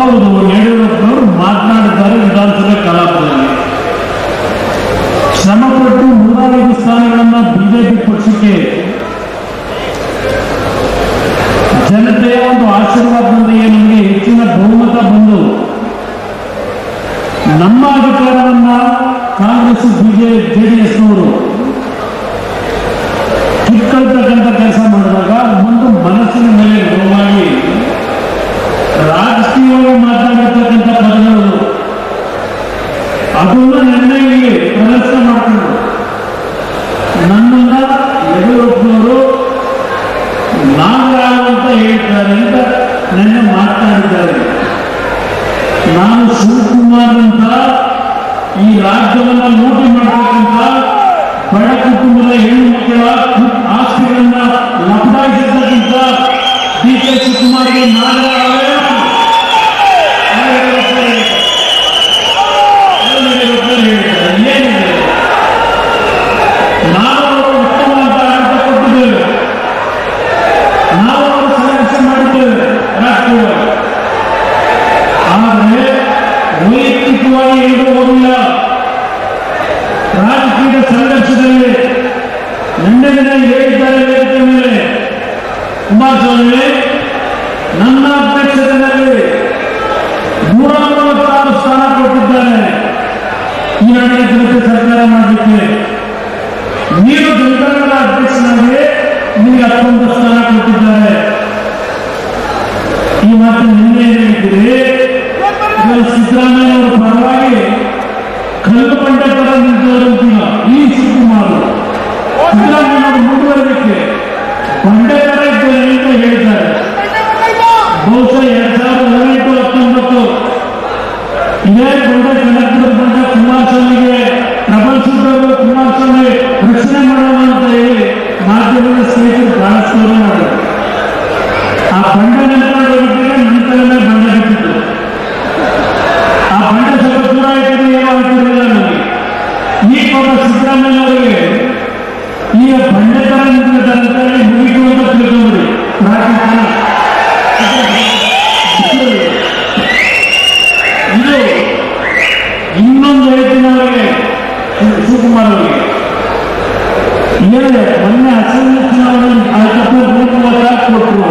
ಹೌದು ಯಡಿಯೂರಪ್ಪನವರು ಮಾತನಾಡಿದ್ದಾರೆ ವಿಧಾನಸಭೆ ಕಲಾಪದಲ್ಲಿ ಶ್ರಮಪಟ್ಟು ನೂರಾರು ಸ್ಥಾನಗಳನ್ನ ಬಿಜೆಪಿ ಪಕ್ಷಕ್ಕೆ ಜನತೆಯ ಒಂದು ಆಶೀರ್ವಾದದೊಂದಿಗೆ ನಮಗೆ ಹೆಚ್ಚಿನ ಬಹುಮತ ಬಂದು ನಮ್ಮ ಅಧಿಕಾರವನ್ನ ಕಾಂಗ್ರೆಸ್ ಬಿಜೆ ಜೆಡಿಎಸ್ನವರು ಕಿತ್ಕೊಳ್ತಕ್ಕಂಥ ಕೆಲಸ ಮಾಡಿದಾಗ ಒಂದು ಮನಸ್ಸಿನ ಮೇಲೆ ನೋವಾಗಿ ರಾಜಕೀಯವಾಗಿ ಮಾತನಾಡಿರ್ತಕ್ಕಂಥ ಪದಗಳು ಅದನ್ನ ನಿರ್ಣಯಗಳಿಗೆ ಪ್ರದರ್ಶನ ಮಾಡ್ತಾರೆ. ನನ್ನನ್ನ ಯಡಿಯೂರಪ್ಪನವರು ನಾಗರಾಳು ಅಂತ ಹೇಳ್ತಾರೆ ಅಂತ ನನ್ನ ಮಾತನಾಡಿದ್ದಾರೆ. ನಾನು ಶಿವಕುಮಾರ್ ಅಂತ ಈ ರಾಜ್ಯವನ್ನ ಲೂಟಿ ಮಾಡತಕ್ಕಂಥ ಬಡ ಕುಟುಂಬದ ಹೆಣ್ಣು ಮಕ್ಕಳ ಆಸ್ತಿಗಳನ್ನ ಲಭ್ಯ ಡಿ ಕೆ ಶಿವಕುಮಾರ್ಗೆ ನಾಗರಾಳೇ ಏನಿದೆ ನಾವು ಅವರು ಉತ್ತಮವಾದ ಆಡಳಿತ ಕೊಟ್ಟಿದ್ದೇವೆ ನಾವು ಅವರು ಸಂಘರ್ಷ ಮಾಡಿದ್ದೇವೆ ರಾಷ್ಟ್ರೀಯವಾಗಿ ಆದರೆ ವೈಯಕ್ತಿಕವಾಗಿ ಏನೂ ಹೋಗಿಲ್ಲ ರಾಜಕೀಯ ಸಂಘರ್ಷದಲ್ಲಿ ನಿನ್ನೆ ದಿನ ಹೇಳಿದ್ದಾರೆ ವೇದಿಕೆ ಮೇಲೆ ಕುಮಾರಸ್ವಾಮಿ ನನ್ನ ಅಧ್ಯಕ್ಷತೆಯಲ್ಲಿ ನೂರ ಮೂವತ್ತಾರು ಸ್ಥಾನ ಕೊಟ್ಟಿದ್ದಾರೆ ಈ ಆಡಳಿತಕ್ಕೆ ಸರ್ಕಾರ ಮಾಡಲಿಕ್ಕೆ ನೀನು ಜನತಾದಳ ಅಧ್ಯಕ್ಷನಾಗಿ ನಿಮಗೆ ಹತ್ತೊಂದು ಸ್ಥಾನ ಕೊಟ್ಟಿದ್ದಾರೆ ಈ ಮಾತು ನಿನ್ನೆ ಹೇಳಿದ್ದೀರಿ ಇವರು ಸಿದ್ದರಾಮಯ್ಯ ಅವರ ಪರವಾಗಿ ಕಲ್ಲು ಬಂಡೆ ತರ ನಿಂತವರಂತಿಲ್ಲ ಈ ಶಿವಕುಮಾರ್ ಸಿದ್ದರಾಮಯ್ಯ ಅವರು ಮುಂದುವರೆದಕ್ಕೆ ಬಂಡೆ ತರ ಇದ್ದಾರೆ ಅಂತ ಹೇಳ್ತಾರೆ ಬಹುಶಃ ಎರಡ್ ಸಾವಿರದ ಹದಿನೆಂಟು ಹತ್ತೊಂಬತ್ತು ಇದೇ ಕಲೆಕ್ಟರ್ ಬಂದ ಕುಮಾರಸ್ವಾಮಿ ರಕ್ಷಣೆ ಮಾಡೋಣ ಹೇಳಿ ಮಾಧ್ಯಮದ ಆ ಬಂಡೆ ನಿಂತ್ಕೊಂಡು ಹೋಗಿದ್ರೆ ಬಂದಿತ್ತು ಆ ಬಂಡೆ ಸ್ವಲ್ಪ ದೂರ ನನಗೆ ಈ ಪಾಪ ಸಿದ್ದರಾಮಯ್ಯ ಅವರಿಗೆ ಈಗ ಬಂಡೆ ತರ ನಿಂತಿದ್ದಾರೆ ಅಂತ ಹೇಳಿ ತಿಳ್ಕೊಂಡ್ರಿ ಇದು ಇನ್ನೊಂದು ಹೇಳ್ತೀನಿ ಅವರಿಗೆ ಶಿವಕುಮಾರ್ ಅವರಿಗೆ ಏನಿದೆ ಮೊನ್ನೆ ಅಸೆಂಬ್ಲಿ ಚುನಾವಣೆ ಆಯ್ತಪ್ಪ ನೂರ ಕೊಟ್ಟರು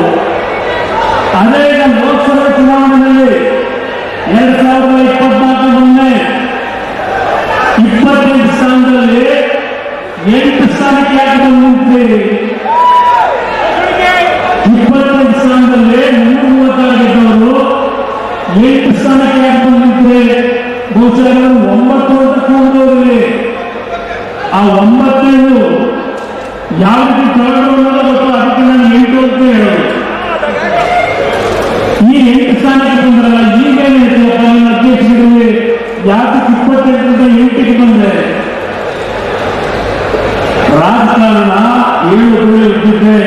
ಅದೇ ಈಗ ಲೋಕಸಭಾ ಚುನಾವಣೆಯಲ್ಲಿ ಎರಡ್ ಸಾವಿರದ ಇಪ್ಪತ್ನಾಲ್ಕು ಮೊನ್ನೆ ಇಪ್ಪತ್ತೆಂಟು ಸ್ಥಾನದಲ್ಲಿ ಎಂಟು ಸ್ಥಾನಕ್ಕೆ ಯಾಕೆ ಬಂದು ನಿಂತಿದ್ದೀರಿ ಇಪ್ಪತ್ತೆಂಟು ಸ್ಥಾನದಲ್ಲಿ ನೂರ ಮೂವತ್ತಾರು ಗೆದ್ದವರು ಎಂಟು ಸ್ಥಾನಕ್ಕೆ ಯಾಕೆ ಬಂದು ನಿಂತಿದೆ ಒಂಬತ್ತು ಅಂತ ಕೂಡಿದವರಲ್ಲಿ ಆ ಒಂಬತ್ತೈದು ಯಾವ ರೀತಿ ತಗೊಂಡು ಗೊತ್ತು ಅದಕ್ಕೆ ನಾನು ಎಂಟು ಅಂತ ಹೇಳೋದು. ಈ ಎಂಟು ಸ್ಥಾನಕ್ಕೆ ಬಂದ್ರಲ್ಲ ಈಗೇನು ಹೇಳ್ತೀವಪ್ಪ ನನ್ನ ಅಧ್ಯಕ್ಷರಿಗೆ ಯಾಕೆ ಇಪ್ಪತ್ತೆಂಟರಿಂದ ಎಂಟಿಗೆ ಬಂದೆ? ರಾಜಕಾರಣ ಏಳು ಇದ್ದಿದ್ದೆ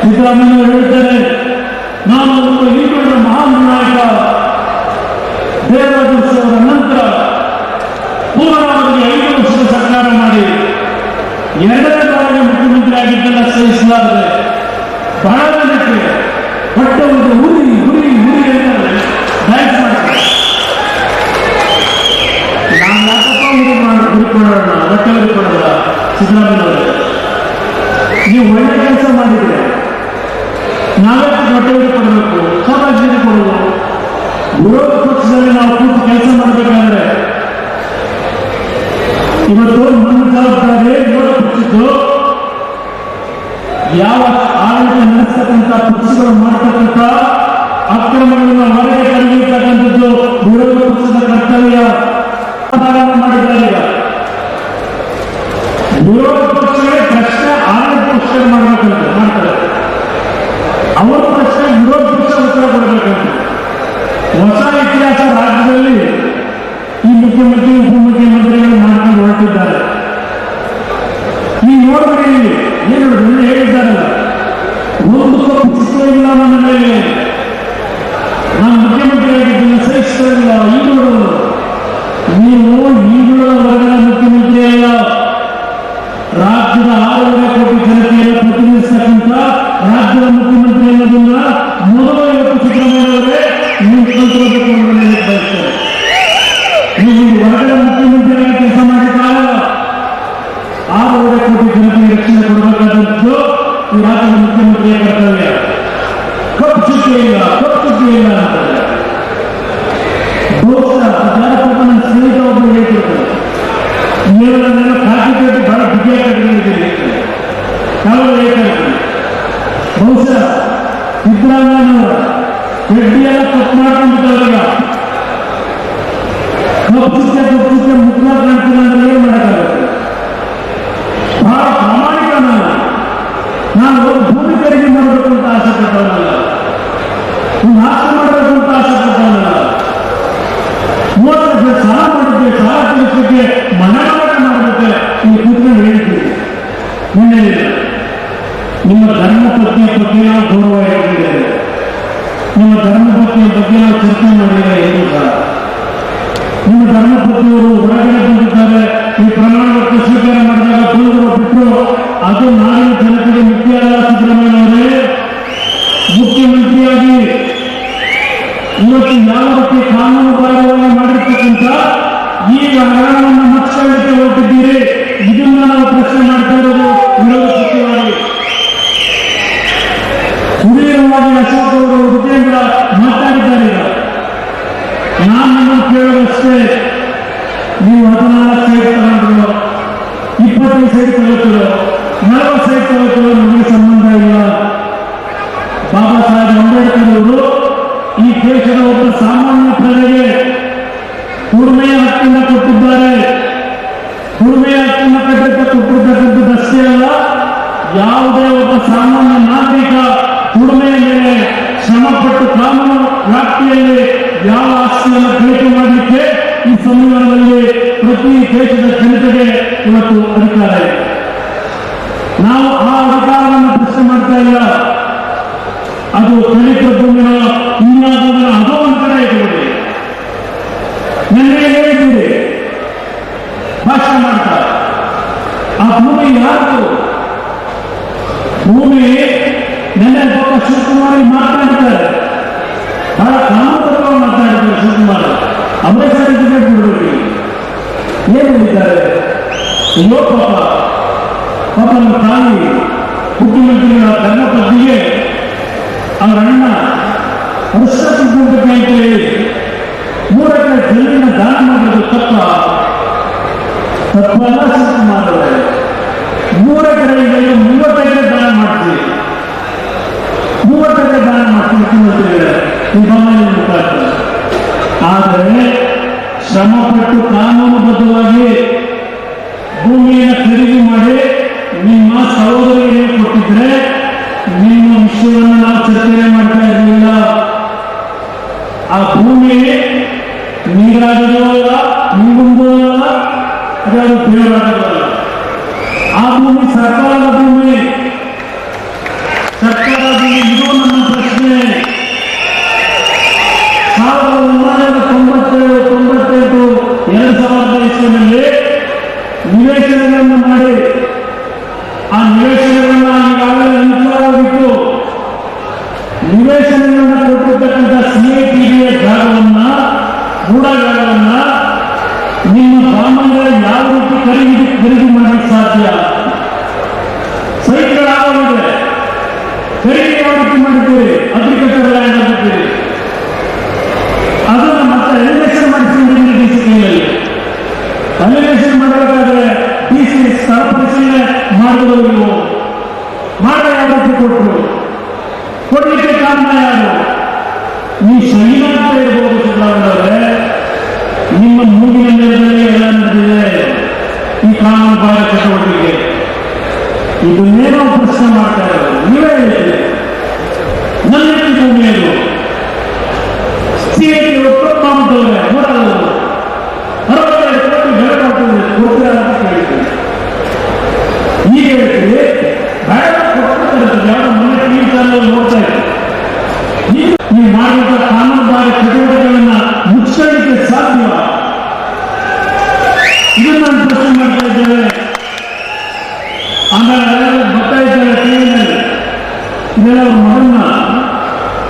ಸಿದ್ದರಾಮಯ್ಯ ಹೇಳ್ತಾರೆ ನಾನು ಆಗಿದ್ದೆಲ್ಲ ಸಹಿಸಲಾರದೆ ಬಹಳ ಜನಕ್ಕೆ ಹೊಟ್ಟೆ ಒಂದು ಹುರಿ ಹುರಿ ಉರಿ ಎಂದರೆ ಡ್ಯಾನ್ಸ್ ಮಾಡ್ತಾರೆ. ಉರಿಕೊಳ್ಳೋಣ ಹೊಟ್ಟೆ ಉರಿಕೊಳ್ಳೋಣ ಸಿದ್ದರಾಮಯ್ಯ ಅವರೇ. ನೀವು ಒಳ್ಳೆ ಕೆಲಸ ಮಾಡಿದ್ರೆ ನಾವೇ ಹೊಟ್ಟೆ ಉರಿಕೊಳ್ಬೇಕು ಸಮಾಜದಲ್ಲಿ ಕೊಡೋದು. ವಿರೋಧ ಪಕ್ಷದಲ್ಲಿ ನಾವು ಕೂತು ಕೆಲಸ ಮಾಡಬೇಕಾದ್ರೆ ಇವತ್ತು ನಮ್ಮ ವಿರೋಧ ಯಾವ ಆಡಳಿತ ನಡೆಸ್ತಕ್ಕಂಥ ಪಕ್ಷಗಳು ಮಾಡತಕ್ಕಂಥ ಅಕ್ರಮಗಳನ್ನು ಹೊರಗೆ ಕರೆಯತಕ್ಕಂಥದ್ದು ವಿರೋಧ ಪಕ್ಷದ ಕರ್ತವ್ಯ. ಮಾಡಿದ್ದಾರೆ ವಿರೋಧ ಪಕ್ಷಗಳೇ ಪ್ರಶ್ನೆ ಆಡಳಿತ ಪಕ್ಷಗಳು ಮಾಡಬೇಕಂತ ಮಾಡ್ತಾರೆ. ಅವರ ನೀವು ಹೆಡ್ಡಿಯೆಲ್ಲ ಕಟ್ ಮಾಡ್ಕೊಂಡಿದ್ದವ್ರೀಗ ಕಪ್ಪುತ್ತೆ ಕಪ್ಪುತ್ತೆ ಮುಖ್ಯ ಕಾಣ್ತೀನಿ ಅಂದ್ರೆ ಏನ್ ಮಾಡೋಕ್ಕಾಗುತ್ತೆ ಬಹಳ ಪ್ರಾಮಾಣಿಕ ನಾನು ನಾನು ಒಂದು ಭೂಮಿ ಖರೀದಿ ಮಾಡಬೇಕು ಅಂತ ಆಸೆ ಪಟ್ಟವನಲ್ಲ ಒಂದು ಆಸೆ ಮಾಡಬೇಕು ಅಂತ ಆಸೆ ಪಟ್ಟವನಲ್ಲ ಮೂವತ್ತು ಲಕ್ಷ ಸಾಲ ಮಾಡಿದ್ದೆ ಸಾಲ ತೀರಿಸಲಿಕ್ಕೆ ಮನೆ ಮಾರಾಟ ಮಾಡಬೇಕು ನೀವು ಕೂತ್ಕೊಂಡು ಹೇಳ್ತೀವಿ ನಿನ್ನೆ ನಿಮ್ಮ ಧರ್ಮಪತ್ನಿಯ ಬಗ್ಗೆ ನಾವು ಗೌರವ ಹೇಳಿದ್ದೇವೆ ನಿಮ್ಮ ಧರ್ಮಪತ್ನಿಯ ಬಗ್ಗೆ ನಾವು ಚರ್ಚೆ ಮಾಡಿಲ್ಲ ಏನು ಸಹ ನಿಮ್ಮ ಧರ್ಮಪತ್ನಿಯವರು ಹೊರಗಡೆ ಬಂದಿದ್ದಾರೆ. ಈ ಪ್ರಮಾಣವನ್ನು ಸ್ವೀಕಾರ ಮಾಡಿದಾಗ ಬಂದರು ಬಿಟ್ಟು ಅದು ನಾಡಿನ ಜನತೆಗೆ ಮುಖ್ಯ ಅಲ್ಲ ಸಿದ್ದರಾಮಯ್ಯನವರೇ ಮುಖ್ಯಮಂತ್ರಿಯಾಗಿ ಇವತ್ತು ಯಾವ ರೀತಿ ಕಾನೂನುಬಾರವಾಗಿ ಮಾಡಿರ್ತಕ್ಕಂಥ ಈ ಹಗರಣವನ್ನು ಮತ್ಸ್ಯಕ್ಕೆ ಹೊರಟಿದ್ದೀರಿ. ಇದನ್ನ ನಾವು ಪ್ರಶ್ನೆ ಮಾಡ್ತಾ ಇರೋದು ವಿರೋಧ ಪಕ್ಷವಾಗಿ. ಸುದೀರ್ಘವಾಗಿ ಅಶೋಕ್ ಅವರು ಮಾತಾಡಿದ್ದಾರೆ ಈಗ ನಾನು ನಿಮ್ಮನ್ನು ಕೇಳೋದಷ್ಟೇ ನೀವು ಹದಿನಾಲ್ಕು ಸೈಟ್ ತಗೊಂಡ್ರು ಸೈಟ್ ತಗೋತಿರೋ ನಮಗೆ ಸಂಬಂಧ ಇಲ್ಲ. ಬಾಬಾ ಸಾಹೇಬ್ ಅಂಬೇಡ್ಕರ್ ಅವರು ಈ ದೇಶದ ಒಬ್ಬ ಸಾಮಾನ್ಯ ಪ್ರಜೆಗೆ ಉಡುಮೆಯ ಹಕ್ಕನ್ನು ಕೊಟ್ಟಿದ್ದಾರೆ. ಉಡುಮೆಯ ಹಕ್ಕನ್ನು ಕಟ್ಟಿದ್ದ ಕೊಟ್ಟಿರ್ತಕ್ಕಂಥದ್ದಷ್ಟೇ ಅಲ್ಲ, ಯಾವುದೇ ಒಬ್ಬ ಸಾಮಾನ್ಯ ನಾಗರಿಕ ಉಡುಮೆಯ ಮೇಲೆ ಶ್ರಮಪಟ್ಟು ಕಾನೂನು ವ್ಯಾಪ್ತಿಯಲ್ಲಿ ಯಾವ ಆಸ್ತಿಯನ್ನು ಗಳಿಕೆ ಮಾಡಲಿಕ್ಕೆ ಪ್ರತಿ ದೇಶದ ಜನತೆಗೆ ಇವತ್ತು ಅಧಿಕಾರ ಇದೆ. ನಾವು ಆ ಅಧಿಕಾರವನ್ನು ಪ್ರಶ್ನೆ ಮಾಡ್ತಾ ಇಲ್ಲ. ಅದು ದಲಿತ ಭೂಮಿನ ಇನ್ನಾದವರ ಅದೋ ಒಂದು ಕಡೆ ಇಟ್ಬಿಡಿ ನಿನ್ನೆ ಹೇಳಿದ್ದೀರಿ ಭಾಷಣ ಮಾಡ್ತಾರೆ. ಆ ಭೂಮಿ ಯಾರು ಭೂಮಿ ನಿನ್ನೆ ಪಾಪ ಶಿವಕುಮಾರ್ ಮಾತನಾಡಿದ್ದಾರೆ ಬಹಳ ಕಾಮಪತ್ರವಾಗಿ ಮಾತನಾಡಿದ್ದಾರೆ ಶಿವಕುಮಾರ್. ಬಿಡಬೇಕು ಏನು ಹೇಳಿದ್ದಾರೆ. ಅಯ್ಯೋ ಪಾಪ ಪಾಪ ನಮ್ಮ ತಾಯಿ ಮುಖ್ಯಮಂತ್ರಿಗಳ ಧರ್ಮಪತ್ನಿಗೆ ಅವರ ಅಣ್ಣ ವರ್ಷ ಅಂತ ಹೇಳಿ ಮೂರ ಎಕರೆ ಜಮೀನ ದಾನ ಮಾಡೋದು ತಪ್ಪ. ತಪ್ಪಲ್ಲ ಅವರೇ ಮೂರ ಕಡೆಗಳಲ್ಲಿ ಈಗ ಮೂವತ್ತು ಎಕರೆ ದಾನ ಮಾಡ್ತೀವಿ ಮೂವತ್ತೈದು ದಾನ ಮಾಡ್ತೀವಿ ಮುಖ್ಯಮಂತ್ರಿಗಳೇ ಆದರೆ ಶ್ರಮಪಟ್ಟು ಕಾನೂನುಬದ್ಧವಾಗಿ ವಿಷಯವನ್ನು ನಾವು ಚರ್ಚೆ ಮಾಡ್ತಾ ಇರಲಿಲ್ಲ ಆ ಭೂಮಿ ನೀರಾಗದೂ ಅಲ್ಲ ನೀಗುಂದೂ ಅಲ್ಲ ಅದರ ದೇವರಾಗದಲ್ಲ ಆ ಭೂಮಿ ಸರ್ಕಾರದ ಭೂಮಿ ಸರ್ಕಾರದ ಭೂಮಿ ಇದು ನಮ್ಮ ಪ್ರಶ್ನೆ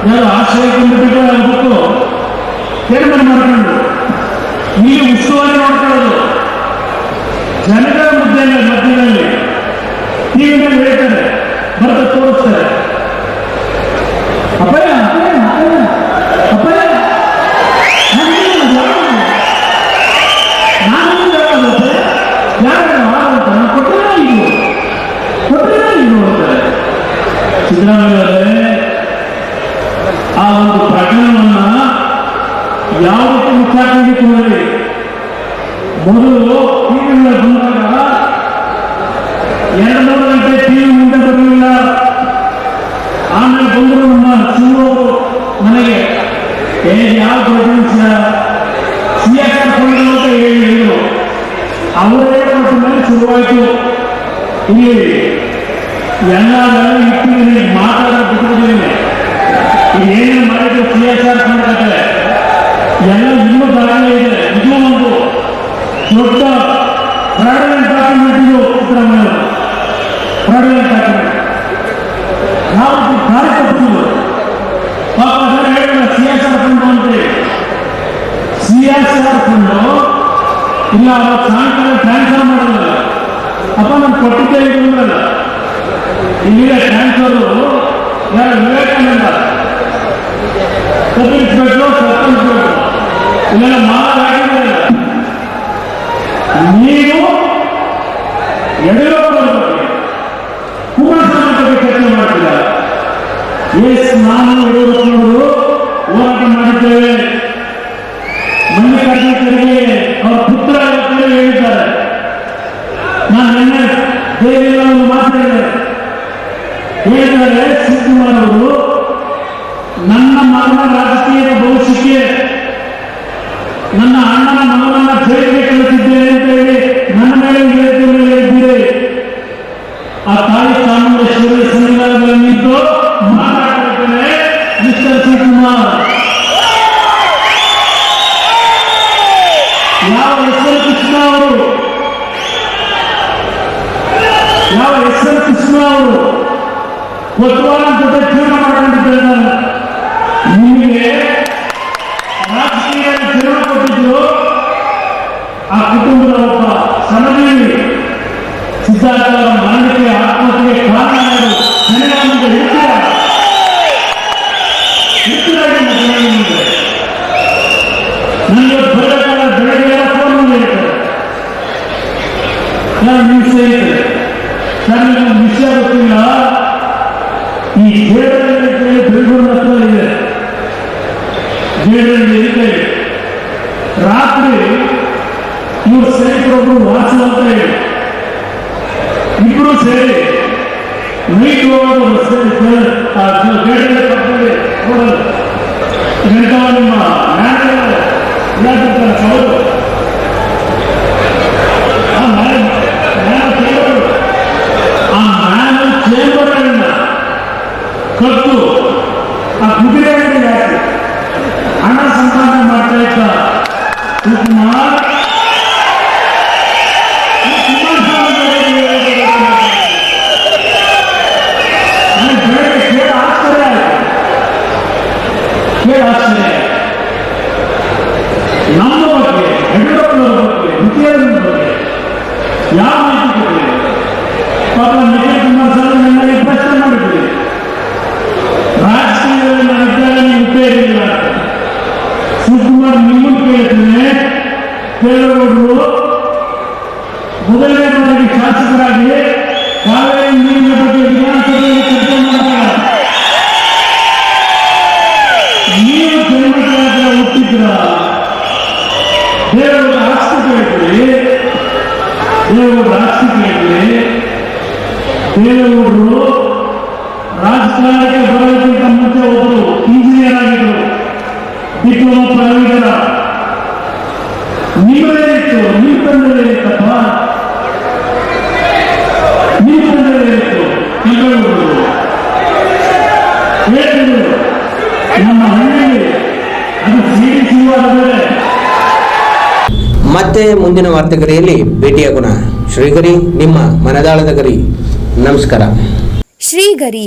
నేను ఆశ్చర్యకుండా పెట్టాను అనుకుంటూ తెలుగు మాట్లాడు మీ ఉత్సవాన్ని మాట్లాడదు జనగా ముద్దంగా మధ్యలో తీవ్రంగా వేయకండి భర్త తోడుస్తారు. అబ్బాయి? సిద్ధరామయ్య ಯಾವುದಕ್ಕೆ ಮುಚ್ಚಾಕೊಂಡಿಕೊಳ್ಳಿ ಮೊದಲು ಟಿವಿಗಳ ಬಂದಾಗ ಎರಡು ಮೂರು ಗಂಟೆ ಟಿವಿ ಮುಂದೆ ಬರಲಿಲ್ಲ. ಆಮೇಲೆ ಬಂದರು ನಮ್ಮ ಸಿಒ ಮನೆಗೆ, ಏ ಯಾವ ಪ್ರೊವಿನ್ಸ್ ಸಿ ಎಸ್ ಆರ್ ಅಂತ ಹೇಳಿ ಹೇಳಿದ್ರು. ಅವರೇ ಕೊಟ್ಟ ಮೇಲೆ ಶುರುವಾಯಿತು. ಇಲ್ಲಿ ಎಲ್ಲ ಇಟ್ಟಿದ್ದೀನಿ ಮಾತಾಡೋ ಏನೇನು ಮಾಡಿದ್ರು ಸಿ ಎಸ್ ಆರ್ ಮಾಡ್ತಾರೆ ಎಲ್ಲ ಇನ್ನೂ ದಾಖಲೆ ಇದೆ ಇದು ಒಂದು ದೊಡ್ಡ ಫ್ರಾಡಲೆಂಟ್ ಡಾಕ್ಯುಮೆಂಟ್ ಇದು ಸಿದ್ದರಾಮಯ್ಯ ಫ್ರಾಡಲೆಂಟ್ ಡಾಕ್ಯುಮೆಂಟ್ ನಾವು ದಾರಿ ತಪ್ಪಿದ್ರು ಪಾಪ ಸರ್ ಹೇಳಿಲ್ಲ ಸಿ ಎಸ್ ಆರ್ ಫಂಡ್ ಅಂತೇಳಿ ಸಿ ಎಸ್ ಆರ್ ಫಂಡು ಇಲ್ಲ ಅವತ್ತು ಸಾಯಂಕಾಲ ಟ್ರಾನ್ಸ್ಫರ್ ಮಾಡಲ್ಲ ಅಪ್ಪ ನಾನು ಕೊಟ್ಟಿದ್ದೆ ಇದು ಅಂದ್ರಲ್ಲ ಇಲ್ಲಿಗೆ ಟ್ರಾನ್ಸ್ಫರು ಯಾರು ವಿವೇಕಾನಂದ ತಪ್ಪಿಸ್ಬೇಕು ತಪ್ಪಿಸ್ಬೇಕು ಇಲ್ಲೆಲ್ಲ ಮಾಡಲಾಗಿಲ್ಲ ನೀವು ಯಡಿಯೂರಪ್ಪ ಕುಮಾರಸ್ವಾಮಿ ಬಗ್ಗೆ ಚರ್ಚೆ ಮಾಡ್ತೀರ ಎಸ್ ನಾನು ಯಡಿಯೂರಪ್ಪನವರು ಅಂತೇಳಿ ಹೇಳಿದ್ದಾರೆ. ನಾನು ನಿನ್ನೆ ದೇವಿಲ್ಲ ಒಂದು ಮಾತಾಡಿದೆ ಹೇಳಿದ್ದಾರೆ. ಶಿವಕುಮಾರ್ ಅವರು, ನನ್ನ ಮಗನ ರಾಜಕೀಯದ ಭವಿಷ್ಯಕ್ಕೆ ನನ್ನ ಅಣ್ಣನ ಮಗನನ್ನ ಜೈಲಿಗೆ ಕಳಿಸಿದ್ದೇನೆ ಅಂತ ಹೇಳಿ ನನ್ನ ಮೇಲೆ ಹೇಳ್ತೀವಿ ಹೇಳಿದ್ದೀರಿ ಆ ತಾಯಿ ಚಾಮುಂಡೇಶ್ವರಿ ಸನ್ನಿಧಾನದಲ್ಲಿ ನಿಂತು ಮಾತಾಡ್ತಿದ್ದೇನೆ ಮಿಸ್ಟರ್ ಶಿವಕುಮಾರ್ ಯಾವ ಎಸ್ ಎಲ್ ಕೃಷ್ಣ ಅವರು ಯಾವ ಎಸ್ ಎಲ್ ಕೃಷ್ಣ ಅವರು ಕೊತ್ತವಾರ ಜೊತೆ ತೀರ್ಮಾನ ಮಾಡ್ಕೊಂಡಿದ್ದಾರೆ ನಾನು ನಿಮಗೆ ರಾಜಕೀಯ ಜೀವನ ಕೊಟ್ಟಿದ್ದು ಆ ಕುಟುಂಬದ ಒಬ್ಬ ಸಣಬೀರಿ ಸಿದ್ಧಾರ್ಥ ಅವರ ಮರಣಕ್ಕೆ ಆತ್ಮಹತ್ಯೆಗೆ ಕಾರಣ ಯಾರು ನನಗೆ ನಮಗೆ ಹೇಳ್ತೀರ ಹೇಳ್ತೀರಾಗಿ ನಿಮಗೆ ನನಗೆ ಬರಬೇಕಾದ ಬೆಳಗ್ಗೆ ಫೋನ್ ಮಾಡಿ ಹೇಳ್ತಾರೆ ನಾನು ನಿಮ್ಮ ಸ್ನೇಹಿತರೆ ನನಗೆ ಒಂದು ವಿಷಯ ಗೊತ್ತಿಲ್ಲ ಈ ಜೇಡಲ್ಲಿ ಬೆಂಗಳೂರಿನ ಹತ್ರ ಇದೆ ರಾತ್ರಿ ಇವರು ಸ್ನೇಹಿತರೊಬ್ಬರು ವಾಸು ಅಂತ ಹೇಳಿ. ಇಬ್ರು ಸೇರಿ ನೈಟ್ ಆ ಜೇಡಲ್ಲಿ ಕರ್ತದೆ ನೋಡಲು ಗಂಟವ ನಿಮ್ಮ ಇಲಾಖೆ ಸೌದು ಆ ಮ್ಯಾನೇಜ್ ಮ್ಯಾನೇಜ್ ಚೇಂಬರ್ ಆ ಮ್ಯಾನೇಜ್ ಚೇಂಬರ್ಗಳನ್ನ ಕಟ್ಟು ಆ ಕುದುರೆಗಳಿಗೆ ಹಾಕಿ ಹಣ ಸಂಪಾದನೆ ಮಾಡ್ತಾ ಇದ್ದ ಶಿವಕುಮಾರ್ ರಾಜಕಾರಣಕ್ಕೆ ಬರೋದಕ್ಕಿಂತ ಮುಂಚೆ ಒಬ್ಬರು ಇಂಜಿನಿಯರ್ ಆಗಿದ್ರು ಡಿಪ್ಲೊಮಾ ಪದವೀಧರ. ನಿಮ್ಮದೇ ಇತ್ತು ನಿಮ್ಮ ತಂದೆ ಇತ್ತಪ್ಪ. ನಿಮ್ಮ ತಂದೆ ಇತ್ತು. ತಿಂಗಳು ಹೇಳಿದ್ರು ನಮ್ಮ ಹಳ್ಳಿಗೆ ಅದು ಸೀರಿಸುವಾದರೆ ಮತ್ತೆ ಮುಂದಿನ ವಾರ್ತೆಗರಿಯಲ್ಲಿ ಭೇಟಿಯಾಗೋಣ. ಶ್ರೀಗರಿ ನಿಮ್ಮ ಮನದಾಳದ ಗರಿ. ನಮಸ್ಕಾರ. ಶ್ರೀಗರಿ